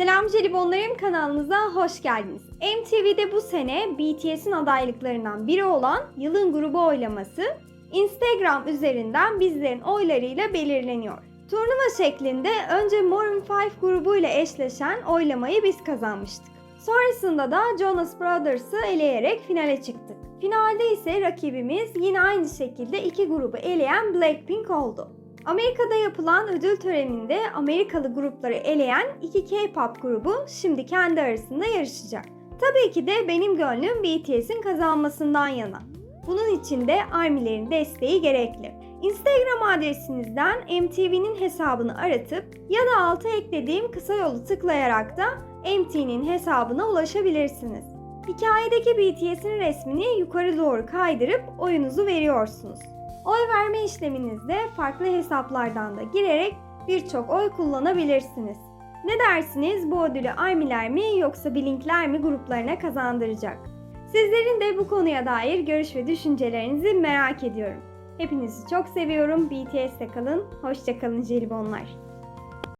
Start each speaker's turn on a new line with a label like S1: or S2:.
S1: Selam Jelibonlarım kanalımıza hoş geldiniz. MTV'de bu sene BTS'in adaylıklarından biri olan Yılın Grubu oylaması Instagram üzerinden bizlerin oylarıyla belirleniyor. Turnuva şeklinde önce Maroon 5 grubuyla eşleşen oylamayı biz kazanmıştık. Sonrasında da Jonas Brothers'ı eleyerek finale çıktık. Finalde ise rakibimiz yine aynı şekilde iki grubu eleyen Blackpink oldu. Amerika'da yapılan ödül töreninde Amerikalı grupları eleyen iki K-pop grubu şimdi kendi arasında yarışacak. Tabii ki de benim gönlüm BTS'in kazanmasından yana. Bunun için de ARMY'lerin desteği gerekli. Instagram adresinizden MTV'nin hesabını aratıp ya da alta eklediğim kısa yolu tıklayarak da MTV'nin hesabına ulaşabilirsiniz. Hikayedeki BTS'in resmini yukarı doğru kaydırıp oyunuzu veriyorsunuz. Oy verme işleminizde farklı hesaplardan da girerek birçok oy kullanabilirsiniz. Ne dersiniz bu ödülü ARMY'ler mi yoksa Blink'ler mi gruplarına kazandıracak? Sizlerin de bu konuya dair görüş ve düşüncelerinizi merak ediyorum. Hepinizi çok seviyorum. BTS'te kalın. Hoşçakalın jelibonlar.